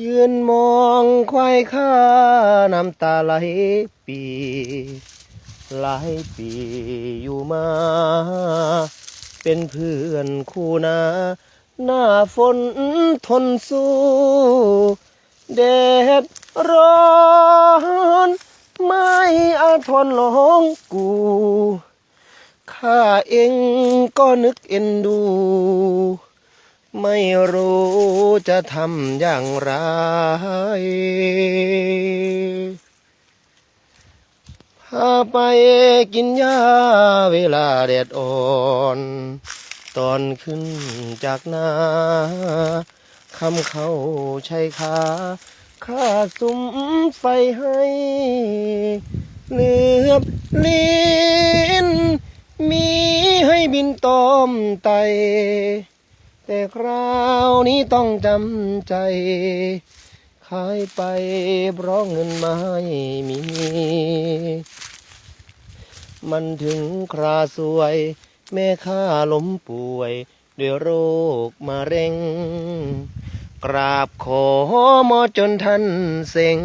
ยืนมองควายข้าน้ำตาไหลปี หลายปีอยู่มา เป็นเพื่อนคู่นาหน้าฝนทนสู้แดดร้อนไม่อาจทนร้องกูข้าเองก็นึกเอ็นดู ไม่รู้ จะทำอย่างไร พาไปกินหญ้าเวลาแดดอ่อนตอนขึ้นจากนาคำเข้าชายคาข้าสุมไฟให้เหลือบลิ้นมีให้บินตอมไต แต่คราวนี้ต้องจำใจขายไปเพราะเงินไม่มี มันถึงคราสวย แม่ข้าล้มป่วย ด้วยโรคมะเร็ง กราบขอหมอจนท่านเซ็ง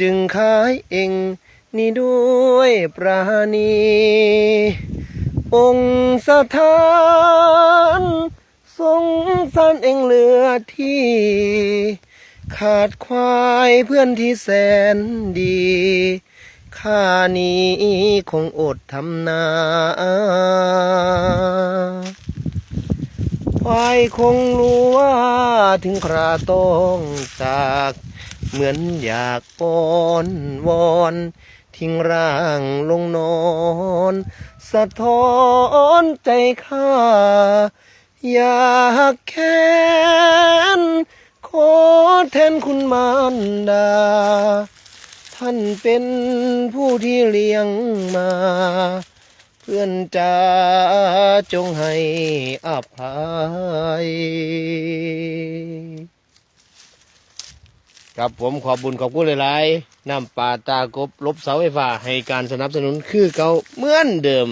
จึงขายเองนี่ด้วยปราณี องค์สถาน สารเองเหลือที่ ขาดควายเพื่อนที่แสนดีข้านี้คงอดทำนาควายคงรู้ว่าถึงคราต้องจาก เหมือนอยากป้อนวอนทิ้งร่างลงนอน สะท้อนใจข้า อยากแค้นขอแทนคุณมารดา ท่านเป็นผู้ที่เลี้ยงมา เพื่อนจะจงให้อภัยครับผมขอบบุญขอบคุณหลายๆนำป่าตากบลบเสาไฟฟ้าให้การสนับสนุนคือเก่าเหมือนเดิม